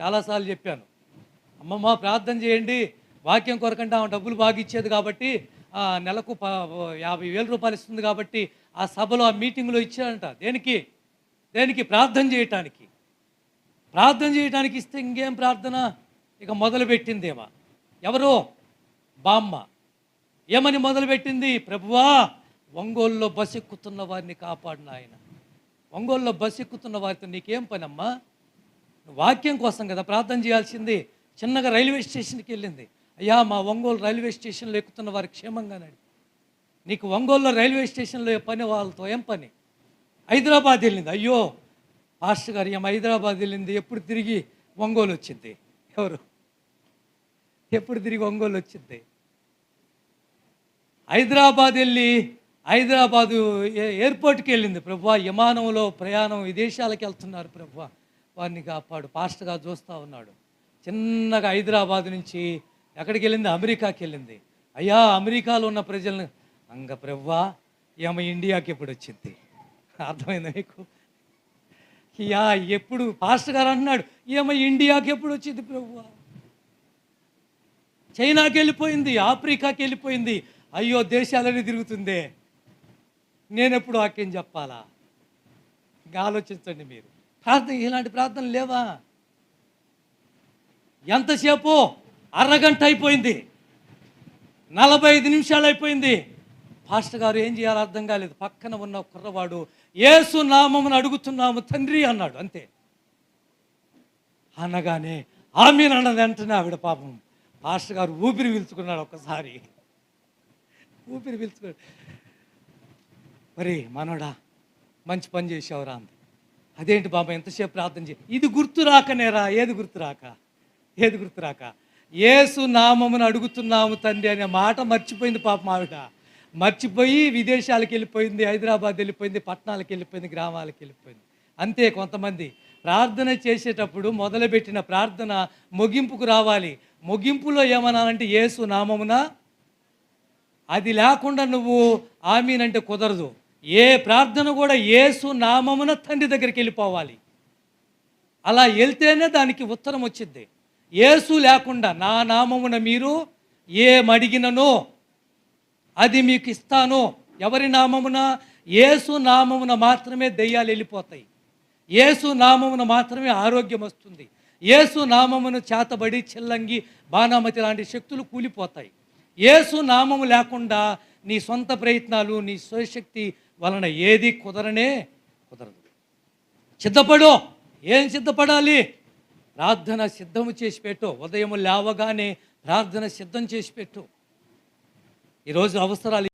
చాలాసార్లు చెప్పాను. అమ్మమ్మ ప్రార్థన చేయండి. వాక్యం కొరకంటే ఆమె డబ్బులు బాగా ఇచ్చేది కాబట్టి నెలకు యాభై వేల రూపాయలు ఇస్తుంది కాబట్టి ఆ సభలో ఆ మీటింగ్లో ఇచ్చారంట దేనికి? దేనికి? ప్రార్థన చేయటానికి. ప్రార్థన చేయడానికి ఇస్తే ఇంకేం ప్రార్థన? ఇక మొదలుపెట్టిందేమా? ఎవరో? బామ్మ. ఏమని మొదలుపెట్టింది? ప్రభువా ఒంగోలులో బస్సు ఎక్కుతున్న వారిని కాపాడిన ఆయన ఒంగోలులో బస్సు ఎక్కుతున్న వారితో నీకేం పనమ్మా? వాక్యం కోసం కదా ప్రార్థన చేయాల్సింది. చిన్నగా రైల్వే స్టేషన్కి వెళ్ళింది. అయ్యా మా ఒంగోలు రైల్వే స్టేషన్లో ఎక్కుతున్న వారు క్షేమంగా నడి. నీకు ఒంగోలులో రైల్వే స్టేషన్లో పని వాళ్ళతో ఏం పని? హైదరాబాద్ వెళ్ళింది. అయ్యో పాస్టర్ గారు ఏం హైదరాబాద్ వెళ్ళింది? ఎప్పుడు తిరిగి ఒంగోలు వచ్చింది? ఎవరు? ఎప్పుడు తిరిగి ఒంగోలు వచ్చింది? హైదరాబాద్ వెళ్ళి హైదరాబాదు ఎయిర్పోర్ట్కి వెళ్ళింది. ప్రభు విమానంలో ప్రయాణం విదేశాలకు వెళ్తున్నారు ప్రభు. వారిని కాపాడు పాస్ట్గా చూస్తూ ఉన్నాడు. చిన్నగా హైదరాబాద్ నుంచి ఎక్కడికి వెళ్ళింది అమెరికాకి వెళ్ళింది అయ్యా అమెరికాలో ఉన్న ప్రజలను అంగ ప్రవ్వా ఏమ ఇండియాకి ఎప్పుడు వచ్చింది? అర్థమైంది మీకు? యా ఎప్పుడు పాస్టర్ గారు అంటున్నాడు ఏమ ఇండియాకి ఎప్పుడు వచ్చింది ప్రభువా చైనాకి వెళ్ళిపోయింది ఆఫ్రికాకి వెళ్ళిపోయింది అయ్యో దేశాలని తిరుగుతుందే. నేనెప్పుడు వాక్యం చెప్పాలా? ఇంకా ఆలోచించండి మీరు. ప్రార్థన ఇలాంటి ప్రార్థనలు లేవా? ఎంతసేపు? అరగంట అయిపోయింది. నలభై ఐదు నిమిషాలు అయిపోయింది. పాస్టర్ గారు ఏం చేయాలో అర్థం కాలేదు. పక్కన ఉన్న కుర్రవాడు ఏసు నామమును అడుగుతున్నాము తండ్రి అన్నాడు. అంతే. అనగానే ఆమెను అన్నది వెంటనే ఆవిడ పాపం పాస్టర్ గారు ఊపిరి పీల్చుకున్నాడు ఒక్కసారి. ఊపిరి పీల్చుకున్నాడు. మరి మనోడా మంచి పని చేసావురా అంది. అదేంటి బాబా ఎంతసేపు ప్రార్థన చే ఇది గుర్తురాకనేరా ఏది గుర్తురాక ఏది గుర్తురాక ఏసు నామమును అడుగుతున్నాము తండ్రి అనే మాట మర్చిపోయింది పాపం ఆవిడ. మర్చిపోయి విదేశాలకు వెళ్ళిపోయింది హైదరాబాద్ వెళ్ళిపోయింది పట్టణాలకు వెళ్ళిపోయింది గ్రామాలకు వెళ్ళిపోయింది. అంతే కొంతమంది. ప్రార్థన చేసేటప్పుడు మొదలుపెట్టిన ప్రార్థన ముగింపుకు రావాలి. ముగింపులో ఏమనాలంటే ఏసు నామమున? అది లేకుండా నువ్వు ఆమీనంటే కుదరదు. ఏ ప్రార్థన కూడా ఏసు నామమున తండ్రి దగ్గరికి వెళ్ళిపోవాలి. అలా వెళ్తేనే దానికి ఉత్తరం వచ్చింది. ఏసు లేకుండా నా నామమున మీరు ఏమడిగిననో అది మీకు ఇస్తాను ఎవరి నామమున? ఏసు నామమున మాత్రమే దెయ్యాలు వెళ్ళిపోతాయి. ఏసు నామమున మాత్రమే ఆరోగ్యం వస్తుంది. ఏసు నామమును చేతబడి చిల్లంగి బాణామతి లాంటి శక్తులు కూలిపోతాయి. ఏసు నామము లేకుండా నీ సొంత ప్రయత్నాలు నీ స్వశక్తి వలన ఏది కుదరనే కుదరదు. సిద్ధపడు. ఏం సిద్ధపడాలి? ప్రార్థన సిద్ధము చేసి పెట్టు. ఉదయం లేవగానే ప్రార్థన సిద్ధం చేసి పెట్టు. ఈరోజు అవసరాలు